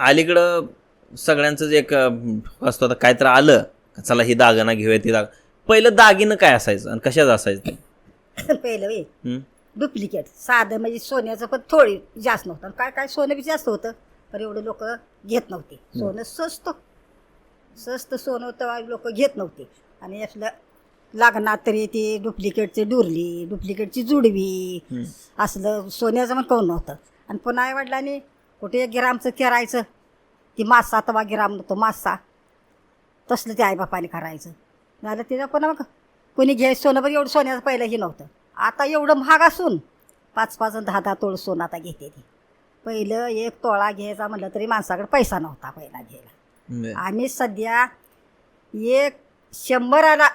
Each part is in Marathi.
अलीकडं सगळ्यांचं जे एक असतो आता काय तर आलं चला ही दागिना घेऊया ती दाग पहिलं दागिनं काय असायचं आणि कशाच असायचं? पहिलं? डुप्लिकेट. साधं म्हणजे सोन्याचं पण थोडी जास्त नव्हतं. काय काय सोनं बी जास्त होतं पण एवढे लोक घेत नव्हते. सोनं स्वस्त. स्वस्त सोनं होतं लोक घेत नव्हते. आणि असलं लग्नात तरी ते डुप्लिकेटचे डुरली डुप्लिकेटची जुडवी. असलं सोन्याचं पण कोण नव्हतं. आणि पुन्हा आई वडिलांनी कुठे एक गिरामचं करायचं ती मासा तवा गिराम नव्हतं मासा. तसलं ते आईबापाने करायचं. झालं तिथं पुन्हा मग कोणी घ्यायचं सोनं पण एवढं सोन्याचं पहिलंही नव्हतं. आता एवढं महाग असून पाच पाच दहा दहा तोळ सोनं आता घेते ती. पहिलं एक तोळा घ्यायचा म्हटलं तरी माणसाकडे पैसा नव्हता पहिला घ्यायला. बरं. आम्ही सध्या एक शंभराला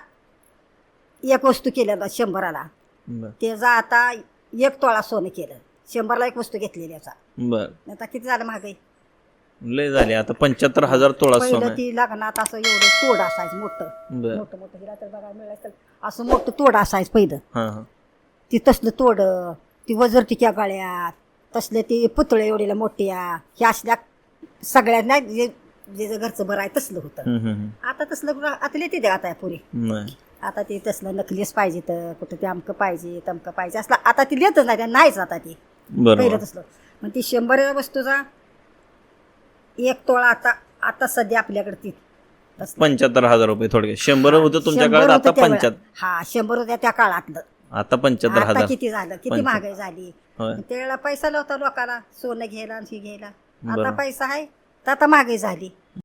एक वस्तू केल्या शंभराला. बरं. त्याचा आता एक तोळा सोनं केलं. शंभरला एक वस्तू घेतली त्याचा बरं. आता किती झालं महागाई? लय झाले आता पंच्याहत्तर हजार तोळा पहिलं. ती लग्नात असं एवढं तोड असायचं मोठं. बरं. मोठं मोठं. हिला तर बघायला मिळायचं असं मोठं तोड असायचं पहिलं. हां हां. ती तसलं तोड ती वजर टिक्या गळ्यात तसले ती पुतळे एवढीला मोठ्या ह्या असल्या सगळ्यांना जे जे जे घरचं बरं आहे तसलं होतं. आता तसलं कुठं- आता लिहिते ते आता पुरी. नाही. आता ते तसलं नकलीस पाहिजे तर कुठं ते अमकं पाहिजे तमकं पाहिजे असलं आता ती लिहितच नाही त्या नाहीच आता ती. पहिलं तसलं. मग ती शंभर वस्तूचा एक तोळा आता आता सध्या आपल्याकडे ती. पंच्याहत्तर हजार रुपये थोडक्यात शंभर होतं तुमच्या काळात आता. पंच्याहत्तर. हा शंभर होत्या त्या काळातलं. आता पंच्याहत्तर आता हजार. किती झालं? किती. महागाई झाली? होय. त्यावेळेला पैसा नव्हता लोकांना. सोनं घ्यायला आणि हे घ्यायला. आता. पैसा आहे तर आता महागाई झाली.